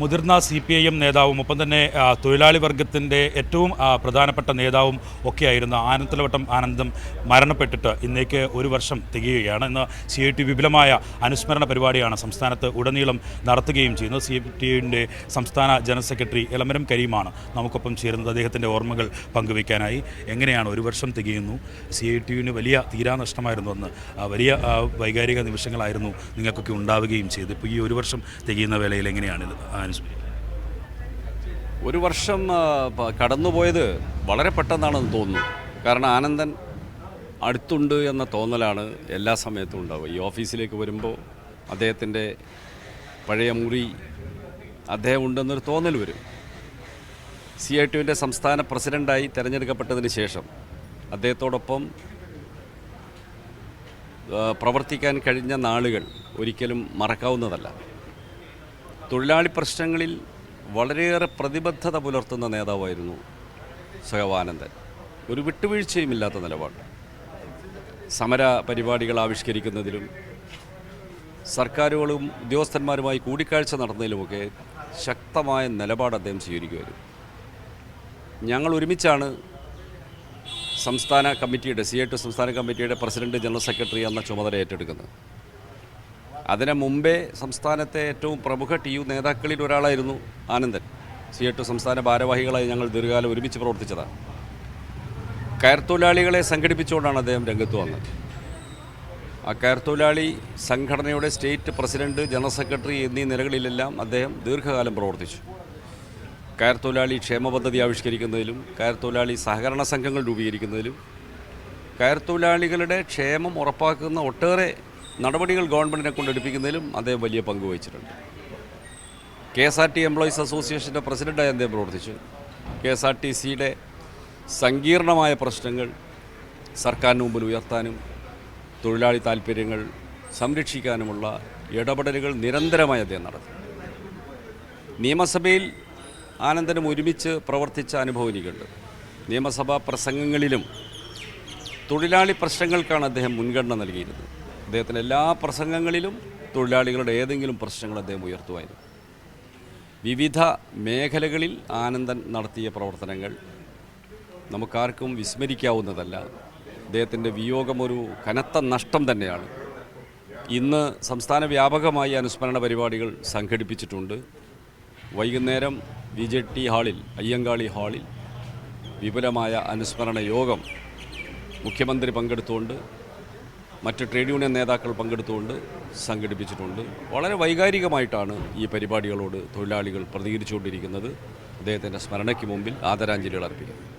മുതിർന്ന C P I M നേതാവും ഒപ്പം തന്നെ തൊഴിലാളി വർഗത്തിന്റെ ഏറ്റവും പ്രധാനപ്പെട്ട നേതാവും ഒക്കെയായിരുന്ന ആനന്ദലവട്ടം ആനന്ദം മരണപ്പെട്ടിട്ട് ഇന്നേക്ക് ഒരു വർഷം തികയുകയാണ്. ഇന്ന് സി ഐ ടി വിപുലമായ അനുസ്മരണ പരിപാടിയാണ് സംസ്ഥാനത്ത് ഉടനീളം നടത്തുകയും ചെയ്യുന്നത്. സി ടിയുടെ സംസ്ഥാന ജനറൽ സെക്രട്ടറി എളമരം കരീമാണ് നമുക്കൊപ്പം ചേരുന്നത്. അദ്ദേഹത്തിന്റെ ഓർമ്മകൾ പങ്കുവയ്ക്കാനായി എങ്ങനെയാണ് ഒരു വർഷം തികയുന്നു? സി ഐ ടിയുവിന് വലിയ തീരാനഷ്ടമായിരുന്നു അന്ന്. വലിയ വൈകാരിക നിമിഷങ്ങളായിരുന്നു നിങ്ങൾക്കൊക്കെ ഉണ്ടാവുകയും ചെയ്തു ഇപ്പോൾ ഈ ഒരു വർഷം തികയുന്ന വേളയിൽ എങ്ങനെയാണ് ഇത് ഒരു വർഷം കടന്നുപോയത് വളരെ പെട്ടെന്നാണെന്ന് തോന്നുന്നു. കാരണം ആനന്ദൻ അടുത്തുണ്ട് എന്ന തോന്നലാണ് എല്ലാ സമയത്തും ഉണ്ടാവുക. ഈ ഓഫീസിലേക്ക് വരുമ്പോൾ അദ്ദേഹത്തിന്റെ പഴയ മുറി അദ്ദേഹം ഉണ്ടെന്നൊരു തോന്നൽ വരും. സി ഐ ടിയുവിന്റെ സംസ്ഥാന പ്രസിഡന്റായി തിരഞ്ഞെടുക്കപ്പെട്ടതിന് ശേഷം അദ്ദേഹത്തോടൊപ്പം പ്രവർത്തിക്കാൻ കഴിഞ്ഞ നാളുകൾ ഒരിക്കലും മറക്കാവുന്നതല്ല. തൊഴിലാളി പ്രശ്നങ്ങളിൽ വളരെയേറെ പ്രതിബദ്ധത പുലർത്തുന്ന നേതാവായിരുന്നു സഹവാനന്ദൻ. ഒരു വിട്ടുവീഴ്ചയുമില്ലാത്ത നിലപാട്. സമര പരിപാടികൾ ആവിഷ്കരിക്കുന്നതിലും സർക്കാരുകളും ഉദ്യോഗസ്ഥന്മാരുമായി കൂടിക്കാഴ്ച നടന്നതിലുമൊക്കെ ശക്തമായ നിലപാട് അദ്ദേഹം സ്വീകരിക്കുമായിരുന്നു. ഞങ്ങൾ ഒരുമിച്ചാണ് സംസ്ഥാന കമ്മിറ്റിയുടെ സി എ ടു സംസ്ഥാന കമ്മിറ്റിയുടെ പ്രസിഡന്റ് ജനറൽ സെക്രട്ടറി എന്ന ചുമതല ഏറ്റെടുക്കുന്നത്. അതിന് മുമ്പേ സംസ്ഥാനത്തെ ഏറ്റവും പ്രമുഖ ടി യു നേതാക്കളിൽ ഒരാളായിരുന്നു ആനന്ദൻ. സി എട്ട് സംസ്ഥാന ഭാരവാഹികളായി ഞങ്ങൾ ദീർഘകാലം ഒരുമിച്ച് പ്രവർത്തിച്ചതാണ് കയർ തൊഴിലാളികളെ സംഘടിപ്പിച്ചുകൊണ്ടാണ് അദ്ദേഹം രംഗത്ത് വന്നത്. ആ കയർ തൊഴിലാളി സംഘടനയുടെ സ്റ്റേറ്റ് പ്രസിഡന്റ് ജനറൽ സെക്രട്ടറി എന്നീ നിലകളിലെല്ലാം അദ്ദേഹം ദീർഘകാലം പ്രവർത്തിച്ചു. കയർ തൊഴിലാളി ക്ഷേമ പദ്ധതി ആവിഷ്കരിക്കുന്നതിലും കയർ തൊഴിലാളി സഹകരണ സംഘങ്ങൾ രൂപീകരിക്കുന്നതിലും കയർ തൊഴിലാളികളുടെ ക്ഷേമം ഉറപ്പാക്കുന്ന ഒട്ടേറെ നടപടികൾ ഗവൺമെന്റിനെ കൊണ്ടെടുപ്പിക്കുന്നതിലും അദ്ദേഹം വലിയ പങ്ക് വഹിച്ചിട്ടുണ്ട്. K S R T employees അസോസിയേഷന്റെ പ്രസിഡന്റായി അദ്ദേഹം പ്രവർത്തിച്ചു. കെ എസ് ആർ ടി സിയുടെ സങ്കീർണമായ പ്രശ്നങ്ങൾ സർക്കാരിന് മുമ്പിൽ ഉയർത്താനും തൊഴിലാളി താല്പര്യങ്ങൾ സംരക്ഷിക്കാനുമുള്ള ഇടപെടലുകൾ നിരന്തരമായി അദ്ദേഹം നടത്തി. നിയമസഭയിൽ ആനന്ദനും ഒരുമിച്ച് പ്രവർത്തിച്ച അനുഭവം എനിക്കുണ്ട് നിയമസഭാ പ്രസംഗങ്ങളിലും തൊഴിലാളി പ്രശ്നങ്ങൾക്കാണ് അദ്ദേഹം മുൻഗണന നൽകിയിരുന്നത്. അദ്ദേഹത്തിന്റെ എല്ലാ പ്രസംഗങ്ങളിലും തൊഴിലാളികളുടെ ഏതെങ്കിലും പ്രശ്നങ്ങൾ അദ്ദേഹം ഉയർത്തുമായിരുന്നു. വിവിധ മേഖലകളിൽ ആനന്ദൻ നടത്തിയ പ്രവർത്തനങ്ങൾ നമുക്കാർക്കും വിസ്മരിക്കാവുന്നതല്ല. അദ്ദേഹത്തിന്റെ വിയോഗം ഒരു കനത്ത നഷ്ടം തന്നെയാണ്. ഇന്ന് സംസ്ഥാന വ്യാപകമായി അനുസ്മരണ പരിപാടികൾ സംഘടിപ്പിച്ചിട്ടുണ്ട്. വൈകുന്നേരം വി ജെ ടി ഹാളിൽ അയ്യങ്കാളി ഹാളിൽ വിപുലമായ അനുസ്മരണ യോഗം മുഖ്യമന്ത്രി പങ്കെടുത്തുകൊണ്ട് മറ്റ് ട്രേഡ് യൂണിയൻ നേതാക്കൾ പങ്കെടുത്തുകൊണ്ട് സംഘടിപ്പിച്ചിട്ടുണ്ട്. വളരെ വൈകാരികമായിട്ടാണ് ഈ പരിപാടികളോട് തൊഴിലാളികൾ പ്രതികരിച്ചുകൊണ്ടിരിക്കുന്നത്. അദ്ദേഹത്തിന്റെ സ്മരണയ്ക്ക് മുമ്പിൽ ആദരാഞ്ജലികൾ അർപ്പിക്കുന്നത്